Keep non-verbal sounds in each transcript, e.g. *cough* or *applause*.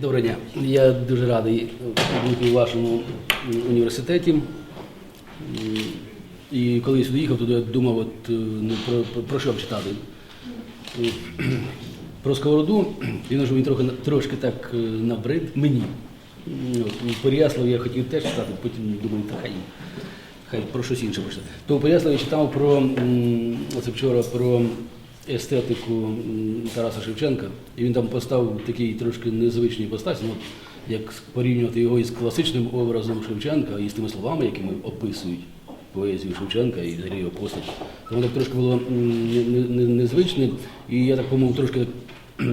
Доброго дня. Я дуже радий бути у вашому університеті. І коли я сюди їхав, туди я думав, от, е, ну, про, про, про що читати. Е, Про сковороду, він вже він трохи, трошки так е, набрид мені. Переяслав я хотів теж читати, потім думаю, та хай, хай про щось інше почитати. То у Переяславі читав про, оце вчора про естетику Тараса Шевченка, і він там поставив такий трошки незвичний постать, ну, як порівнювати його із класичним образом Шевченка і з тими словами, якими описують поезію Шевченка і взагалі його постать. Тому так трошки було незвичне, і я так по-моєму трошки *clears throat*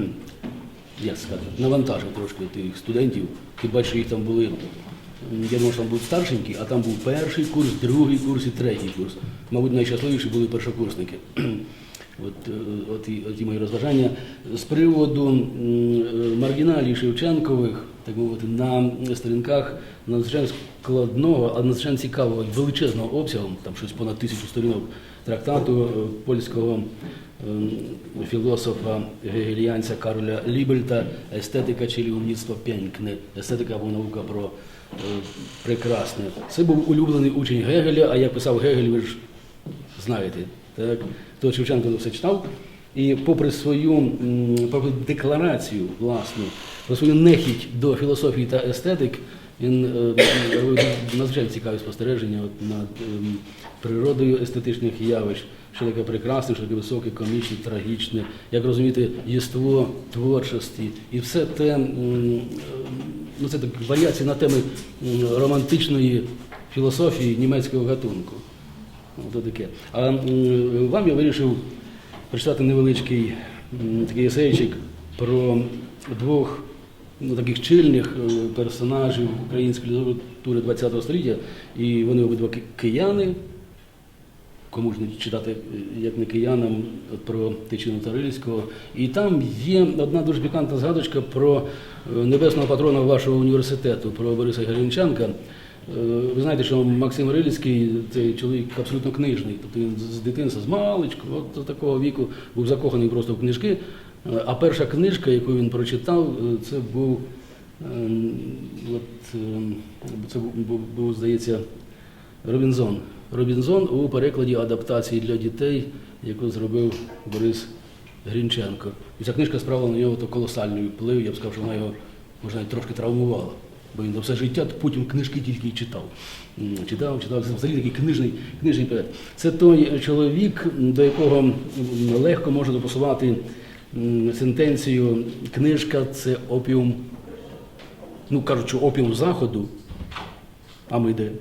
як сказати, навантажив трошки тих студентів. Ти бачиш, їх там були. Я думав, що там будуть старшенькі, а там був перший курс, другий курс і третій курс. Мабуть, найщасливіші були першокурсники. *clears throat* От, е, от, і, от мої розважання. З приводу е, маргіналів Шевченкових, так мовити, на сторінках надзвичайно складного, а надзвичайно цікавого, величезного обсягу, там щось понад тисячу сторінок трактату е, польського ем, філософа гегеліянця Кароля Лібельта Естетика чи ліумництво п'янькне. Естетика або наука про прекрасне. Це був улюблений учень Гегеля, а як писав Гегель, ви ж знаєте, так? То Шевченко все читав. І попри свою попри декларацію, власну, про свою нехідь до філософії та естетик, він е, робив надзвичайно цікаві спостереження от, над ем, природою естетичних явищ, що таке прекрасне, що таке високе, комічне, трагічне, як розуміти єство творчості. І все те, ну це так варіації на теми романтичної філософії німецького гатунку. Ото таке. А вам я вирішив прочитати невеличкий такий есейчик про двох ну, таких чільних е, персонажів української літератури ХХ століття. І вони обидва кияни. Кому ж не читати, е, як не киянам, про Тичину Тарильського. І там є одна дуже пікантна згадочка про е, небесного патрона вашого університету, про Бориса Гринченка. Е, Ви знаєте, що Максим Рильський цей чоловік абсолютно книжний. Тобто він з дитинства, з маличку, от до такого віку був закоханий просто в книжки. Е, А перша книжка, яку він прочитав, е, це був, от, це був, був, здається, Робінзон. Робінзон у перекладі адаптації для дітей, яку зробив Борис Грінченко. І ця книжка справила на нього колосальний вплив, я б сказав, що вона його можна трошки травмувала. Бо він все життя потім книжки тільки читав. Читав, читав, взагалі такий книжний, книжний поет. Це той чоловік, до якого легко можна допасувати сентенцію книжка це опіум, ну кажучи, опіум заходу, а ми де?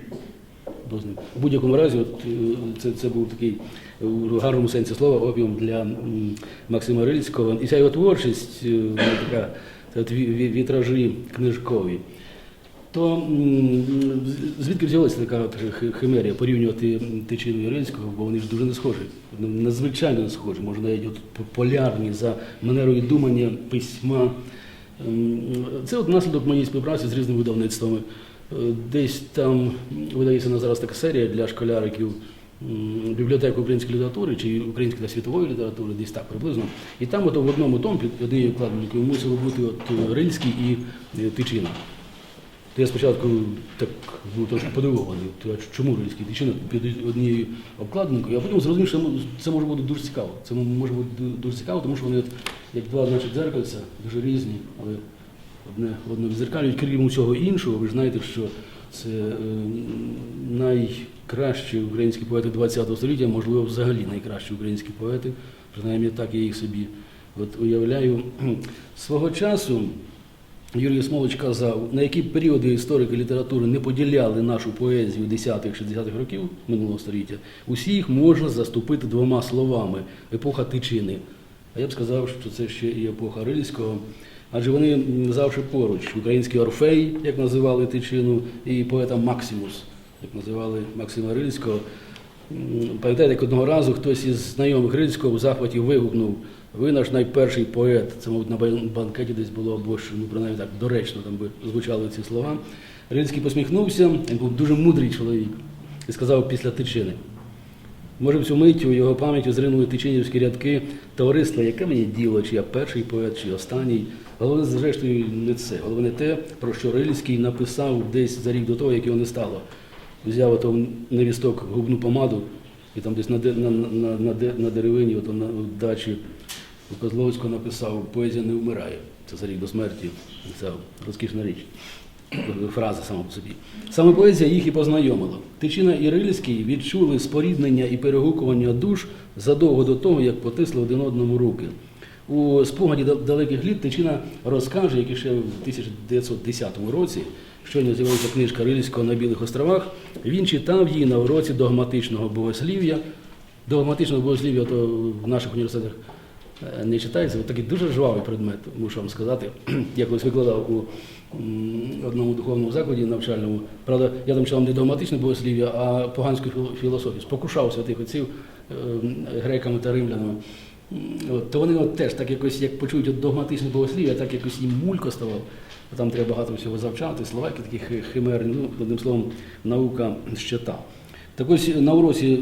В будь-якому разі, от, е, це, це був такий е, у гарному сенсі слова опіум для Максима Рильського. І ця його творчість, е, така, це вітражі книжкові. То звідки взялася така от химерія порівнювати Тичину і Рильського, бо вони ж дуже не схожі, Ну, надзвичайно не схожі, може навіть от полярні за манерою думання, письма. Ем, Це от наслідок моєї співпраці з різними видавництвами. Е, Десь там видається на зараз така серія для школяриків м, бібліотека української літератури чи української та світової літератури, десь так приблизно. І там от в одному тому під однією вкладникою мусило бути от Рильський і е, Тичина. То я спочатку так був трошки подивований, чому рильський тичина під однією обкладинкою, а потім зрозумів, що це може бути дуже цікаво. Це може бути дуже цікаво, тому що вони як два значить, дзеркальця, дуже різні, але одне одне відзеркалюють, крім усього іншого, ви ж знаєте, що це е, найкращі українські поети ХХ століття, можливо, взагалі найкращі українські поети, принаймні так я їх собі от уявляю. Свого часу Юрій Смолич казав, на які періоди історики літератури не поділяли нашу поезію 10-х-60-х років минулого століття, усі їх можна заступити двома словами епоха тичини. А я б сказав, що це ще і епоха Рильського. Адже вони завжди поруч. Український Орфей, як називали тичину, і поета Максимус, як називали Максима Рильського. Пам'ятаєте, як одного разу хтось із знайомих Рильського в захваті вигукнув, ви наш найперший поет. Це, мабуть, на банкеті десь було або що, ну, принаймні так доречно там би звучали ці слова. Рильський посміхнувся, він був дуже мудрий чоловік і сказав після тичини. Може, в цю мить у його пам'яті зринули тичинівські рядки товариства, яке мені діло, чи я перший поет, чи останній. Головне, зрештою, не це. Головне те, про що Рильський написав десь за рік до того, як його не стало. Взяв ото невісток губну помаду і там десь на, на, на, на, на деревині, ото на дачі Козловського написав Поезія не вмирає. Це за рік до смерті. Це розкішна річ. Фраза сама по собі. Саме поезія їх і познайомила. Тичина і Рильський відчули споріднення і перегукування душ задовго до того, як потисли один одному руки. У спогаді далеких літ Тичина розкаже, як іще в 1910 році, щойно з'явилася книжка Рильського на Білих островах, він читав її на уроці догматичного богослів'я. Догматичного богослів'я то в наших університетах не читається. От такий дуже жвавий предмет, мушу вам сказати. *clears throat* Я колись викладав у одному духовному закладі навчальному. Правда, я там читав не догматичне богослів'я, а поганську філософію. Спокушався тих отців е, греками та римлянами. От, то вони от теж так якось, як почують от догматичне богослів'я, так якось їм мулько ставав. Там треба багато всього завчати, словаки такі хи- химерні, ну, одним словом, наука щита. Так ось на уроці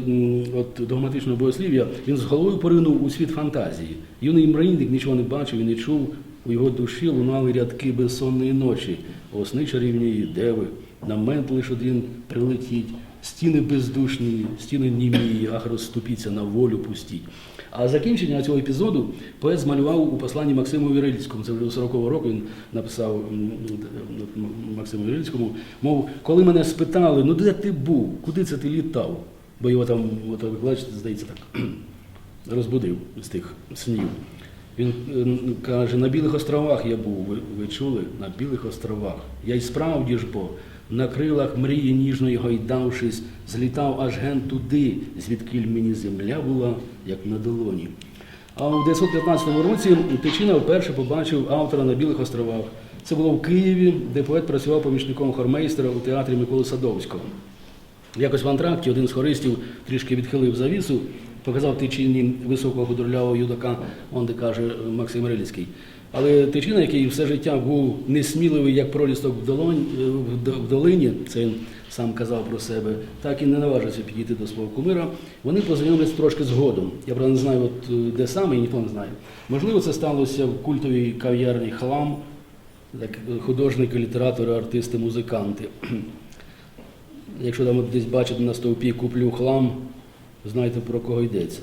от, догматичного богослів'я він з головою поринув у світ фантазії. Юний мрійник нічого не бачив і не чув. У його душі лунали рядки безсонної ночі, осни чарівні деви, на мент лиш один прилетіть, стіни бездушні, стіни німії, ах розступіться на волю пустіть. А закінчення цього епізоду поет змалював у посланні Максиму Вірильському. Це вже 40-го року він написав Максиму Вірильському, мов, коли мене спитали, ну де ти був, куди це ти літав? Бо його там, викладач, здається, так *clears throat* розбудив з тих снів. Він каже, на Білих островах я був, ви, ви чули? На Білих островах. Я й справді ж бо, на крилах мрії ніжної гойдавшись, злітав аж ген туди, звідкіль мені земля була, як на долоні. А у 1915 році Тичина вперше побачив автора на Білих островах. Це було в Києві, де поет працював помічником хормейстера у театрі Миколи Садовського. Якось в антракті один з хористів трішки відхилив завісу, показав тичині високого худорлявого юдака, он де каже Максим Риліцький. Але тичина, який все життя був несміливий, як пролісток в, долонь, е, в долині, це він сам казав про себе, так і не наважився підійти до свого кумира. Вони познайомились трошки згодом. Я правда не знаю, от, е, де саме, і ніхто не знає. Можливо, це сталося в культовій кав'ярні Хлам, так, художники, літератори, артисти, музиканти. Якщо там десь бачите на стовпі куплю хлам, знаєте про кого йдеться.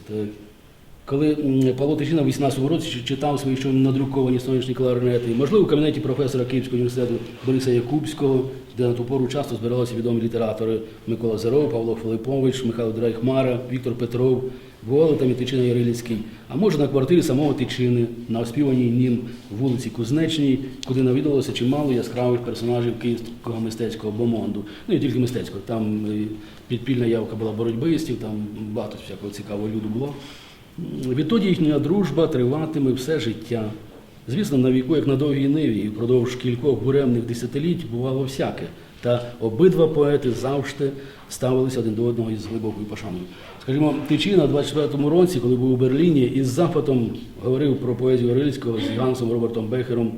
Коли Павло Тичина в 18 році читав свої ще надруковані сонячні кларнети, можливо, в кабінеті професора Київського університету Бориса Якубського, де на ту пору часто збиралися відомі літератори Микола Зеров, Павло Филипович, Михайло Драйхмара, Віктор Петров, Буали там і Тичина Ярилівський, а може на квартирі самого Тичини, на оспіваній ним вулиці Кузнечній, куди навідалося чимало яскравих персонажів київського мистецького бомонду. Ну і тільки мистецького. Там підпільна явка була боротьбистів, там багато всякого цікавого люду було. Відтоді їхня дружба триватиме все життя. Звісно, на віку, як на довгій ниві, і впродовж кількох буремних десятиліть бувало всяке. Та обидва поети завжди ставилися один до одного із глибокою пошаною. Скажімо, Тичина в 24-му році, коли був у Берліні, із запитом говорив про поезію Рильського з Гансом Робертом Бехером.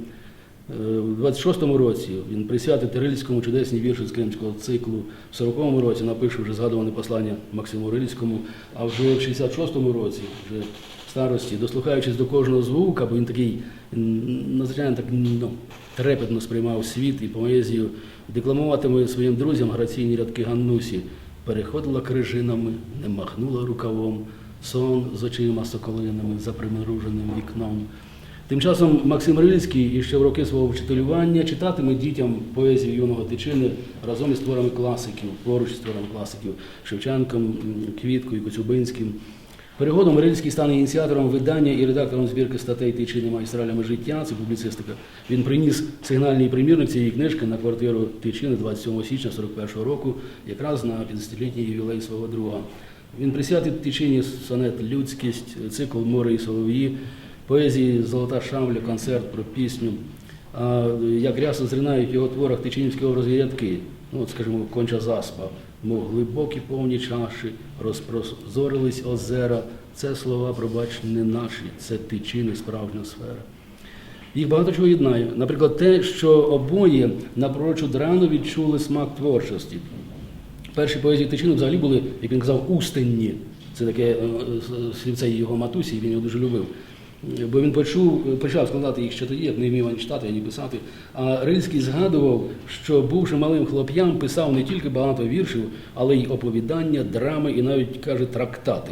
Е, У 26-му році він присвятив Рильському чудесні вірші з кримського циклу. В 40-му році напише вже згадуване послання Максиму Рильському, а вже в 66-му році, вже в старості, дослухаючись до кожного звука, бо він такий надзвичайно так ну, трепетно сприймав світ і поезію, декламуватиме своїм друзям граційні рядки Ганнусі. Переходила крижинами, не махнула рукавом, сон з очима соколинами за примруженим вікном. Тим часом Максим Рильський іще в роки свого вчителювання читатиме дітям поезію юного тичини разом із творами класиків, поруч з творами класиків Шевченком, Квіткою, Коцюбинським. Перегодом Рильський стане ініціатором видання і редактором збірки статей Тичини магістралями життя, це публіцистика. Він приніс сигнальний примірник цієї книжки на квартиру Тичини 27 січня 41-го року, якраз на 50-літній ювілей свого друга. Він присвятить Тичині сонет Людськість, цикл Море і Солов'ї, поезії Золота шавля, концерт про пісню. Як рясно зринають в його творах тичинівські образи рядки, ну от скажімо, конча заспа, мов глибокі повні чаші, розпрозорились озера. Це слова, пробач, не наші, це тичини, справжня сфера. Їх багато чого єднає. Наприклад, те, що обоє напрочуд рано відчули смак творчості. Перші поезії Тичини взагалі були, як він казав, устинні. Це таке е, слівце його матусі, він його дуже любив. Бо він почув, почав складати їх ще тоді, як не вмів ані читати, ані писати. А Рильський згадував, що бувши малим хлоп'ям, писав не тільки багато віршів, але й оповідання, драми і навіть каже трактати.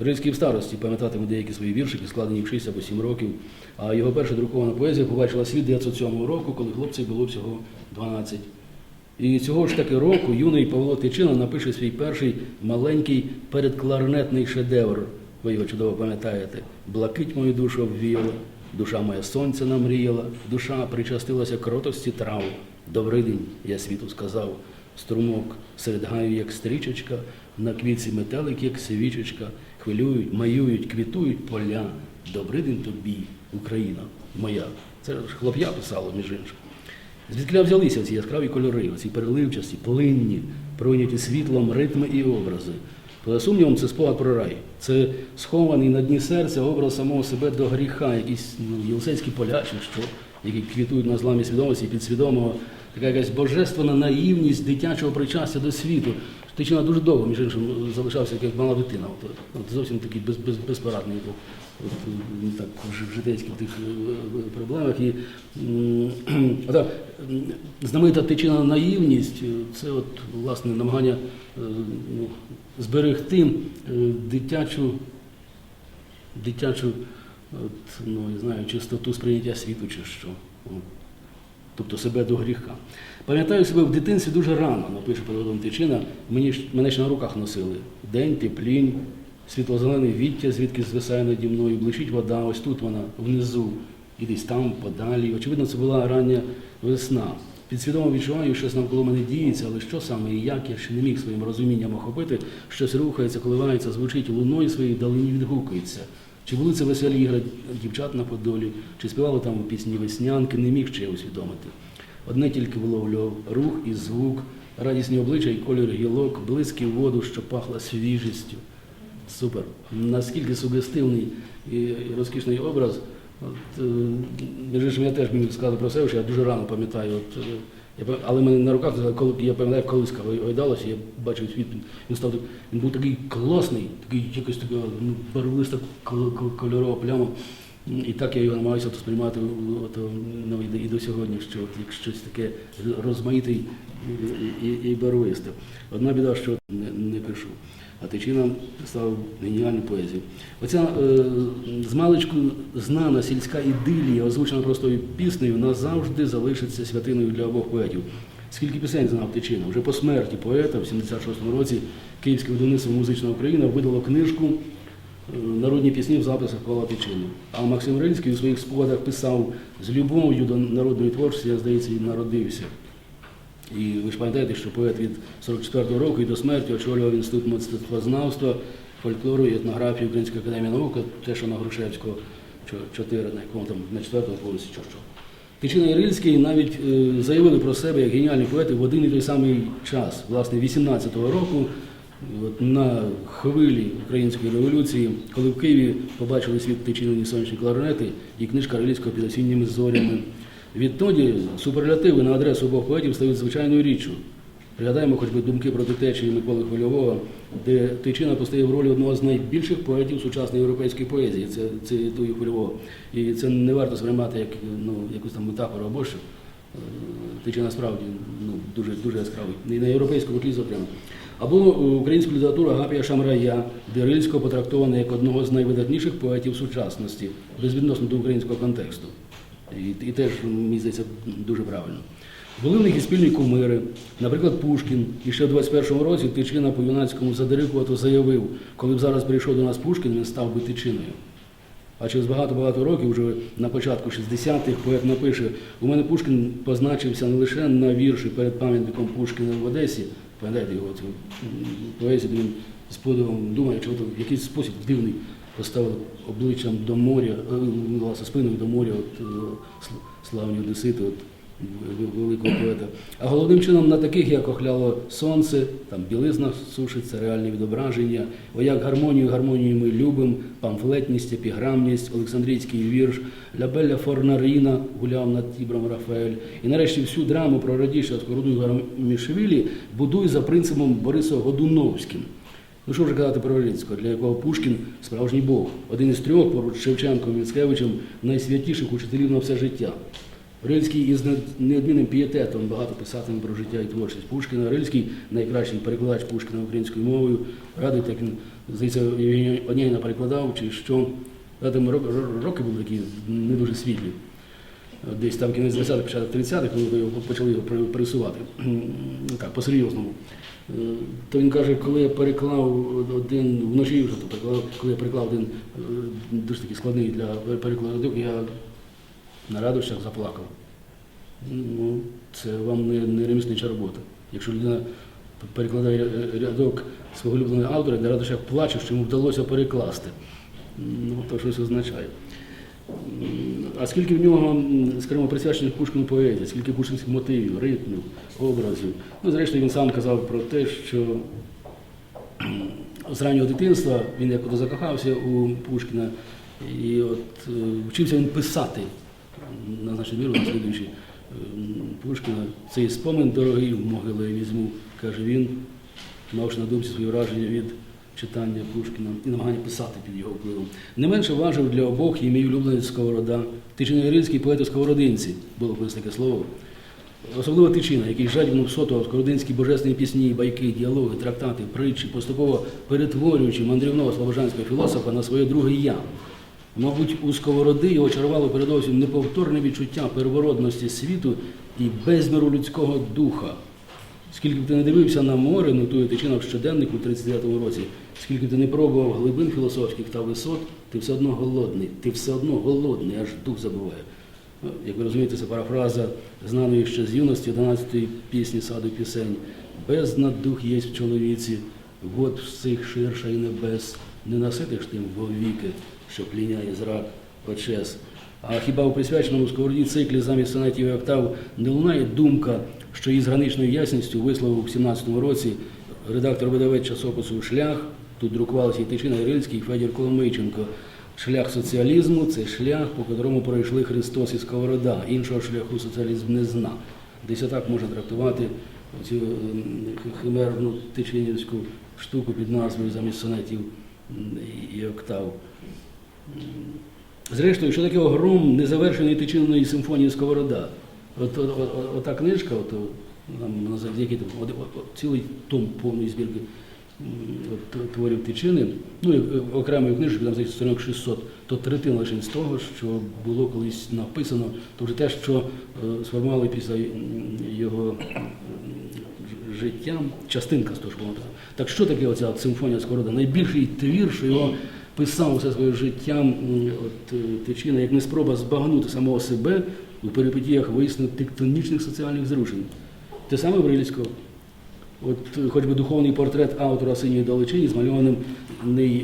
Рильський в старості пам'ятатиме деякі свої віршики, складені в 6 або 7 років. А його перша друкована поезія побачила світ 907 року, коли хлопців було всього 12. І цього ж таки року юний Павло Тичина напише свій перший маленький передкларнетний шедевр. Ви його чудово пам'ятаєте. Блакить мою душу обвіяла, душа моя сонця намріяла, душа причастилася кротості трав. Добрий день, я світу сказав. Струмок серед гаю, як стрічечка, на квітці метелик, як свічечка, хвилюють, маюють, квітують поля. Добрий день тобі, Україна моя. Це ж хлоп'я писало, між іншим. Звідки взялися ці яскраві кольори, ці переливчасті, плинні, пройняті світлом ритми і образи. Поза сумнівом, це спогад про рай. Це схований на дні серця образ самого себе до гріха, якісь ну, єлисейські поля чи що, які квітують на зламі свідомості підсвідомого, така якась божественна наївність дитячого причастя до світу. Тичина дуже довго, між іншим, залишався як мала дитина. От, от зовсім такий без, без, безпорадний ну, так, в житейських тих е, проблемах. І м, *clears throat* знаменита тичина наївність е, це от, власне намагання е, ну, зберегти е, дитячу, дитячу от, ну, я знаю, чистоту сприйняття світу чи що. Тобто себе до гріха. Пам'ятаю себе в дитинстві дуже рано, напише Переводом Тичина, мені мене ж на руках носили. День, теплінь, світло-зелений віття, звідки звисає наді мною, блищить вода, ось тут вона, внизу, і десь там, подалі. Очевидно, це була рання весна. Підсвідомо відчуваю, що щось навколо мене діється, але що саме і як я ще не міг своїм розумінням охопити, щось рухається, коливається, звучить луною своєї вдалині відгукується. Чи були це веселі ігри дівчат на Подолі, чи співали там пісні веснянки, не міг ще усвідомити. Одне тільки виловлював рух і звук, радісні обличчя і кольор гілок, близькі воду, що пахла свіжістю. Супер. Наскільки сугестивний і розкішний образ. От, е, між іншим, я теж міг сказати про себе, що я дуже рано пам'ятаю. От, е, я, але мене на руках, коли я пам'ятаю, колиска гойдалася, я бачив світ, він, став він був такий класний, такий якось така ну, барвиста кол- кол- кольорова пляма. І так я його намагаюся сприймати ну, і до сьогодні, що от, як щось таке розмаїте і, і, і барвисте. Одна біда, що не, не пишу. А Тичина писав геніальну поезію. Оця е, з маличку знана сільська ідилія, озвучена простою піснею, назавжди залишиться святиною для обох поетів. Скільки пісень знав Тичина? Вже по смерті поета в 76-му році Київське видавництво Музична Україна видало книжку е, Народні пісні в записах Павла Тичини. А Максим Рильський у своїх спогадах писав з любов'ю до народної творчості, я здається, і народився. І ви ж пам'ятаєте, що поет від 44-го року і до смерті очолював інститут мистецтвознавства, фольклору і етнографії Української академії наук, те, що на Грушевського 4, на якому там на 4-му поверсі чи що. Тичина і навіть е, заявили про себе як геніальні поети в один і той самий час, власне, 18-го року, от, на хвилі української революції, коли в Києві побачили світ тичинені сонячні кларнети і книжка Рильського під осінніми зорями. Відтоді суперлятиви на адресу обох поетів стають звичайною річчю. Пригадаємо хоч би думки про течії Миколи Хвильового, де Тичина постає в ролі одного з найбільших поетів сучасної європейської поезії. Це цитує Хвильового. І це не варто сприймати як ну, якусь там метафору або що. Е, Тичина справді ну, дуже, дуже яскравий. І на європейському тлі, зокрема. Або українську літературу Агапія Шамрая, де Рильського потрактовано як одного з найвидатніших поетів сучасності, безвідносно до українського контексту. І, і теж, мені здається, дуже правильно. Були в них і спільні кумири. Наприклад, Пушкін. І ще в 21-му році Тичина по юнацькому задирикувато заявив, коли б зараз прийшов до нас Пушкін, він став би Тичиною. А через багато-багато років, вже на початку 60-х, поет напише, у мене Пушкін позначився не лише на вірші перед пам'ятником Пушкіна в Одесі, пам'ятаєте його цю поезію, де він з подивом думає, чи в якийсь спосіб дивний поставив обличчям до моря, е, власне, спиною до моря, от, е, славні одесити, от, великого поета. А головним чином на таких, як охляло сонце, там білизна сушиться, реальні відображення, о як гармонію, гармонію ми любимо, памфлетність, епіграмність, Олександрійський вірш, Лябеля Форнаріна гуляв над Тібром Рафаель. І нарешті всю драму про радіша Скородуй Гармішвілі будує за принципом Бориса Годуновським. Ну що вже казати про Рильського, для якого Пушкін справжній Бог, один із трьох поруч з Шевченком і Міцкевичем найсвятіших учителів на все життя. Рильський із неодмінним пієтетом багато писатиме про життя і творчість Пушкіна. Рильський найкращий перекладач Пушкіна українською мовою. Радить, як він здається, Онєйна перекладав, чи що там роки були такі не дуже світлі. Десь там кінець 20-х, початок 30-х, коли його почали його. Ну, Так, по-серйозному. Е, То він каже, коли я переклав один вночі вже, то переклав, коли я переклав один е, дуже такий складний для перекладу, я на радощах заплакав. Ну, це вам не, не реміснича робота. Якщо людина перекладає рядок свого улюбленого автора, на радощах плаче, що йому вдалося перекласти. Ну, то щось означає. А скільки в нього, скажімо, присвячених Пушкіну поезії, скільки пушкінських мотивів, ритмів, образів. Ну, зрештою, він сам казав про те, що з раннього дитинства він як закохався у Пушкіна, і от е, вчився він писати на значну міру, наслідуючи е, Пушкіна. Цей спомин дорогий в могилу я візьму, каже він, мавши на думці свої враження від читання Пушкіна і намагання писати під його впливом. Не менше важив для обох і мій улюбленець Сковорода. Тичина Ірильський поет у Сковородинці, було колись таке слово. Особливо Тичина, який жадібно всотував сковородинські божественні пісні, байки, діалоги, трактати, притчі, поступово перетворюючи мандрівного слобожанського філософа на своє друге я. Мабуть, у сковороди його чарувало передовсім неповторне відчуття первородності світу і безміру людського духа. Скільки б ти не дивився на море, нотує Тичина в щоденнику 39-му році, скільки ти не пробував глибин філософських та висот, ти все одно голодний, ти все одно голодний, аж дух забуває. Ну, Як ви розумієте, це парафраза знаної ще з юності 11-ї пісні саду пісень. Бездна дух є в чоловіці, год всіх ширша і небес, не наситиш тим вовіки, що пліняє зрак очес. А хіба у присвяченому сковороді циклі замість сонетів і октав не лунає думка, що із граничною ясністю висловив у 17-му році редактор видавець часопису Шлях, тут друкувалися і Тичина Ірильський, і Федір Коломийченко. Шлях соціалізму це шлях, по котрому пройшли Христос і Сковорода. Іншого шляху соціалізм не зна. Десь отак можна трактувати цю химерну тичинівську штуку під назвою замість сонетів і октав. Зрештою, що таке огром незавершеної тичинної симфонії Сковорода? От, от, от, от, ота книжка, от, там, от, цілий том повної збірки творів тичини, ну е, окремої книжки, там здається, сторінок 600, то третина лише з того, що було колись написано, то вже те, що е, сформували після його життя, частинка з того, що було написано. Так що таке оця симфонія Скорода? Найбільший твір, що його писав усе своє життя от, е, Тичина, як не спроба збагнути самого себе у перипетіях вияснення тектонічних соціальних зрушень. Те саме Брильського. От хоч би духовний портрет автора синьої далечині, змальованим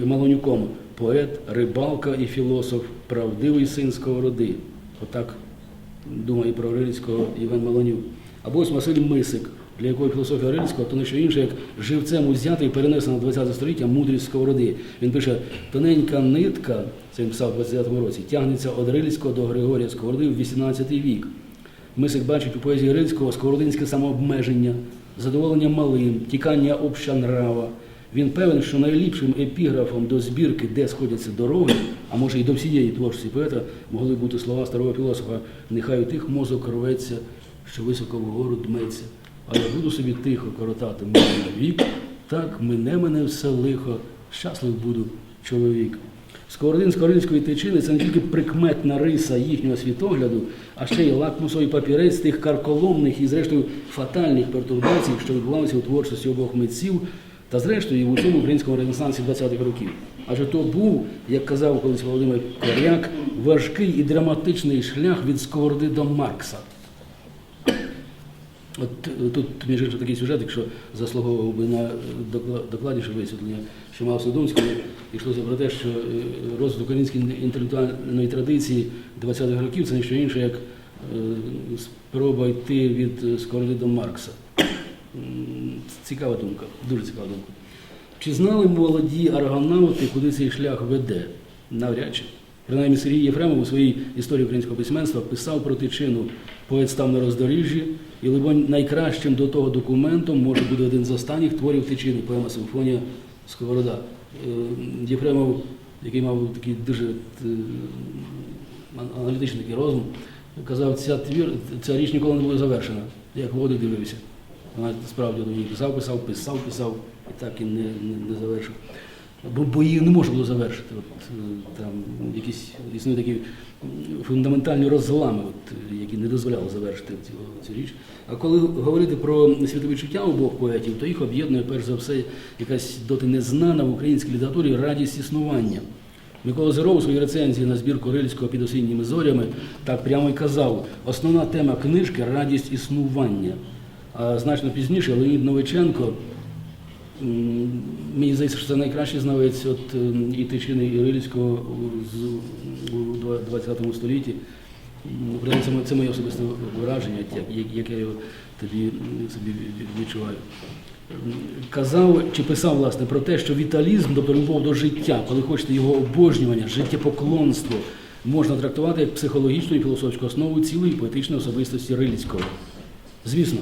Малонюком, поет, рибалка і філософ, правдивий син Сковороди. Отак думає про Рильського Іван Малонюк. Або ось Василь Мисик, для якого філософія Рильського, то не що інше, як живцем узята і перенесена в 20 століття мудрість Сковороди. Він пише, тоненька нитка, це він писав у 29 році, тягнеться від Рильського до Григорія Сковороди в 18 вік. Мисик бачить у поезії Рильського сковородинське самообмеження, задоволення малим, тікання обща нрава. Він певен, що найліпшим епіграфом до збірки, де сходяться дороги, а може і до всієї творчості поета, могли бути слова старого філософа Нехай у тих мозок рветься, що високо вгору дметься, а я буду собі тихо коротати мій вік, так мине мене все лихо, щаслив буду чоловік. Сковородин Сковоринської тичини це не тільки прикметна риса їхнього світогляду, а ще й лакмусовий папірець тих карколомних і, зрештою, фатальних пертурбацій, що відбувалися у творчості обох митців, та зрештою в усьому українському ренесансі 20-х років. Адже то був, як казав колись Володимир Коряк, важкий і драматичний шлях від Сковороди до Маркса. От е, тут, між іншим, такий сюжет, якщо заслуговував би на е, докла- докладніше висвітлення, що мав Содомський, йшлося про те, що е, розвиток української інтелектуальної традиції 20-х років це не що інше, як е, спроба йти від е, Сковороди до Маркса. Цікава думка, дуже цікава думка. Чи знали молоді аргонавти, куди цей шлях веде? Навряд чи. Принаймні Сергій Єфремов у своїй історії українського письменства писав про тичину. Поет став на роздоріжжі, і, либонь, найкращим до того документом може бути один з останніх творів тичини, поема Симфонія Сковорода. Е, Єфремов, який мав такий дуже е, аналітичний такий розум, казав, ця твір, ця річ ніколи не буде завершена. Як води дивився. Вона справді до неї писав, писав, писав, писав і так і не, не, не завершив. Бо, бо її не можна було завершити. От, е, там якісь існують такі фундаментальні розлами, от, які не дозволяли завершити цю, цю річ. А коли говорити про світовідчуття обох поетів, то їх об'єднує перш за все якась доти незнана в українській літературі радість існування. Микола Зеров у своїй рецензії на збірку Рильського під осінніми зорями так прямо й казав: основна тема книжки радість існування. А значно пізніше Леонід Новиченко, мені здається, що це найкращий знавець от, і Тичини, і Рильського у- 20 столітті. Це, моє- особисте враження, як, як, як я тоді собі відчуваю. Казав чи писав власне про те, що віталізм, тобто любов до життя, коли хочете його обожнювання, життєпоклонство, можна трактувати як психологічну і філософську основу цілої поетичної особистості Рильського. Звісно,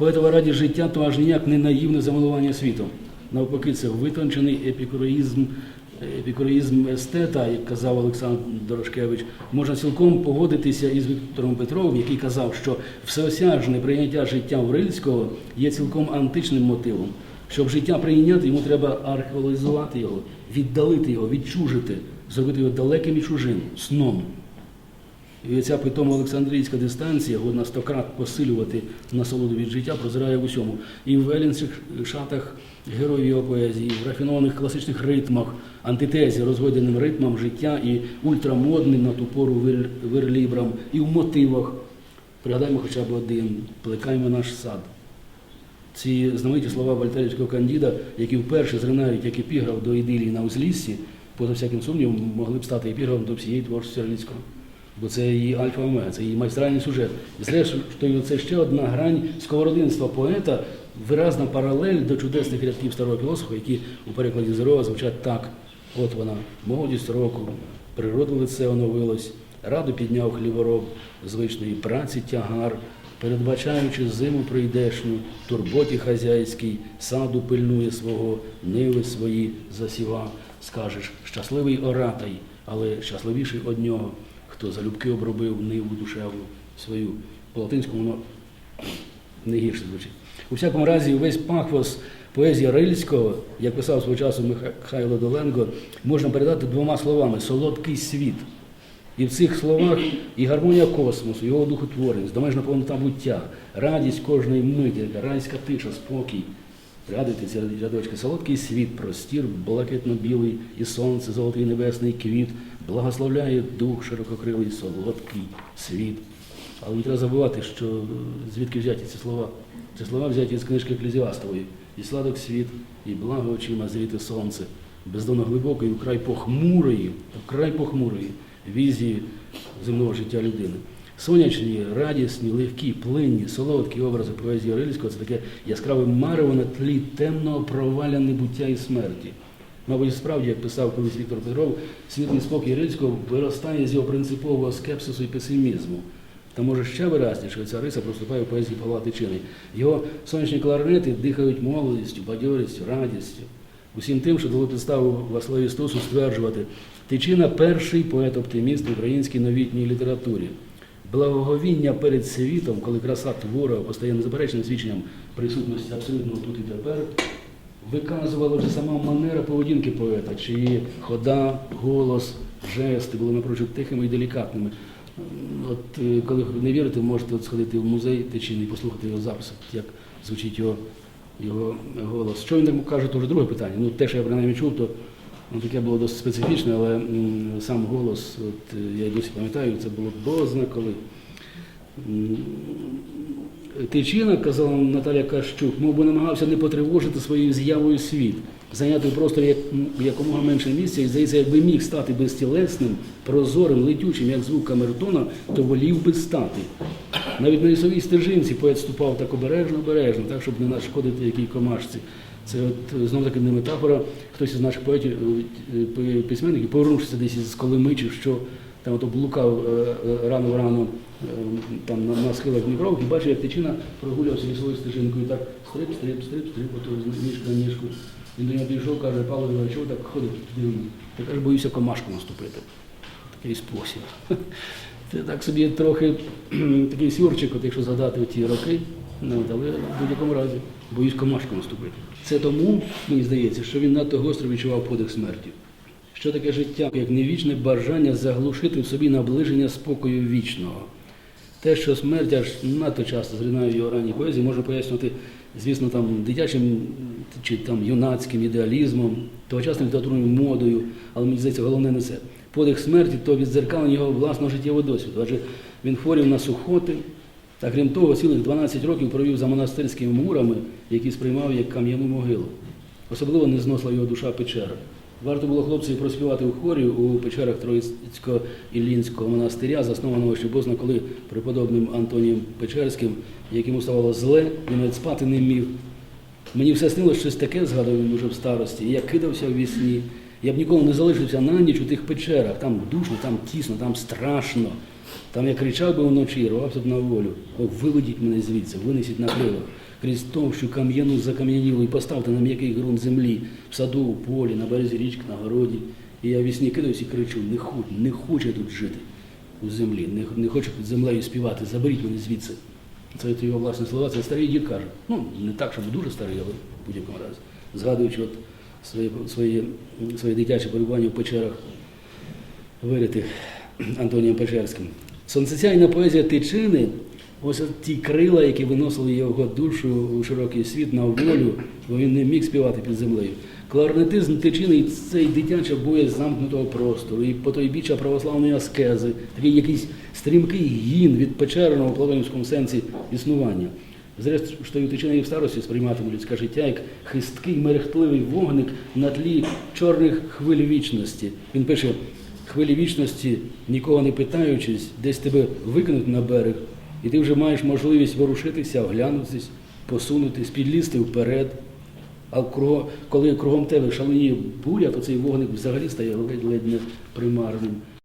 поетова раді життя то аж ніяк не наївне замилування світом. Навпаки, це витончений епікуреїзм, епікуреїзм естета, як казав Олександр Дорошкевич. Можна цілком погодитися із Віктором Петровим, який казав, що всеосяжне прийняття життя в Рильського є цілком античним мотивом. Щоб життя прийняти, йому треба археолізувати його, віддалити його, відчужити, зробити його далеким і чужим, сном. І ця питома Олександрійська дистанція, годна стократ посилювати насолоду від життя, прозирає в усьому. І в елінських шатах героїв його поезії, в рафінованих класичних ритмах, антитезі розведеним ритмам життя і ультрамодним на ту пору вир- вирлібрам, і в мотивах. Пригадаймо хоча б один, плекаймо наш сад. Ці знамениті слова Вольтерівського кандіда, які вперше зринають як епіграф до ідилії на узліссі, поза всяким сумнівом, могли б стати епіграфом до всієї творчості Рильського. Бо це її альфа-омега, це її майстральний сюжет. І зрештою, це ще одна грань сковородинства поета, виразна паралель до чудесних рядків старого філософа, які у перекладі Зерова звучать так: от вона, молодість року, природу лице оновилось, раду підняв хлівороб, звичної праці тягар, передбачаючи зиму прийдешню, турботі хазяйській, саду пильнує свого, ниви свої засіва. Скажеш, щасливий оратай, але щасливіший од нього, хто залюбки обробив ниву душевну свою. По латинському воно не гірше звучить. У всякому разі, весь пахвос поезії Рильського, як писав свого часу Михайло Доленко, можна передати двома словами солодкий світ. І в цих словах і гармонія космосу, його духотвореність, домежна повнота буття, радість кожної миті, райська тиша, спокій. Пригадуйте ці рядочки, солодкий світ, простір, блакитно-білий, і сонце, золотий небесний квіт, благословляє дух ширококрилий, солодкий світ. Але не треба забувати, що е, звідки взяті ці слова. Ці слова взяті з книжки Еклезіастової. І сладок світ, і благо очима зріти сонце, бездонно глибокої, вкрай похмурої, вкрай похмурої візії земного життя людини. Сонячні, радісні, легкі, плинні, солодкі образи поезії Рильського це таке яскраве марево на тлі темного проваля небуття і смерті. Мабуть, справді, як писав колись Віктор Петров, світлий спокій Рильського виростає з його принципового скепсису і песимізму. Та може ще виразніше ця риса проступає в поезії Павла Тичини. Його сонячні кларнети дихають молодістю, бадьорістю, радістю. Усім тим, що дало підставу Ваславі Стосу стверджувати, Тичина перший поет-оптиміст в українській новітній літературі. Благоговіння перед світом, коли краса твора постає незаперечним свідченням присутності абсолютно тут і тепер, виказувала вже сама манера поведінки поета, чиї хода, голос, жести були напрочуд тихими і делікатними. От е, коли не вірите, можете от сходити в музей Тичини і послухати його запис, як звучить його, його голос. Що він там каже, то вже друге питання. Ну, те, що я принаймні чув, то ну, таке було досить специфічне, але м, сам голос, от, е, я досі пам'ятаю, це було бозна коли. Тичина, казала Наталя Кащук, мов би намагався не потривожити своєю з'явою світ, зайняти в просторі як, якомога менше місця, і здається, якби міг стати безтілесним, прозорим, летючим, як звук камертона, то волів би стати. Навіть на лісовій стежинці поет ступав так обережно-обережно, так, щоб не нашкодити якій комашці. Це от знов таки не метафора. Хтось із наших поетів, е, письменників, повернувшися десь із Колими, чи що там от облукав е, е, рано-рано е, там на, схилах Дніпровки, бачив, як тичина прогулявся лісовою стежинкою, так стрип, стрип, стрип, стрип, ото з ніжка на ніжку. Він до нього підійшов, каже, Павло Іванович, чого так ходить дивно? Я каже, боюся комашку наступити. Такий спосіб. Це так собі трохи такий сюрчик, от якщо згадати ті роки, ну, але в будь-якому разі боюсь комашку наступити. Це тому, мені здається, що він надто гостро відчував подих смерті. Що таке життя, як невічне бажання заглушити в собі наближення спокою вічного. Те, що смерть аж надто часто зринає в його ранній поезії, можна пояснювати, звісно, там дитячим чи там юнацьким ідеалізмом, тогочасною літературною модою, але мені здається, головне не це. Подих смерті то відзеркалення його власного життєвого досвіду. Адже він хворів на сухоти, та крім того, цілих 12 років провів за монастирськими мурами, які сприймав як кам'яну могилу. Особливо не зносила його душа печера. Варто було хлопцеві проспівати у хорі у печерах Троїцько-Іллінського монастиря, заснованого ще бозна коли преподобним Антонієм Печерським, якому ставало зле, він навіть спати не міг. Мені все снилося щось таке, згадував він уже в старості, я кидався в вісні. Я б ніколи не залишився на ніч у тих печерах. Там душно, там тісно, там страшно. Там я кричав би вночі, рвався б на волю. О, виведіть мене звідси, винесіть на крило. Крізь товщу кам'яну закам'янілу і поставте на м'який ґрунт землі, в саду, в полі, на березі річки, на городі. І я вісні кидаюсь і кричу, не хочу, не хочу я тут жити у землі, не, не хочу під землею співати, заберіть мене звідси. Це його власні слова, це старий дід каже. Ну, не так, щоб дуже старий, але в будь-якому разі. Згадуючи от своє, своє, своє дитяче перебування в печерах виритих *clears throat* Антонієм Печерським. Сонцесяйна поезія тичини, ось ті крила, які виносили його душу у широкий світ на волю, бо він не міг співати під землею. Кларнетизм тичини і цей дитяча боязнь замкнутого простору, і потойбіччя православної аскези, такий якийсь стрімкий гін від печерного в платонівському сенсі існування. Зрештою, тичина і в старості сприйматиме людське життя як хисткий мерехтливий вогник на тлі чорних хвиль вічності. Він пише: хвилі вічності, нікого не питаючись, десь тебе викинуть на берег, і ти вже маєш можливість ворушитися, оглянутись, посунутись, підлізти вперед. А коли кругом тебе шаленіє буря, то цей вогник взагалі стає ледь-ледь не примарним.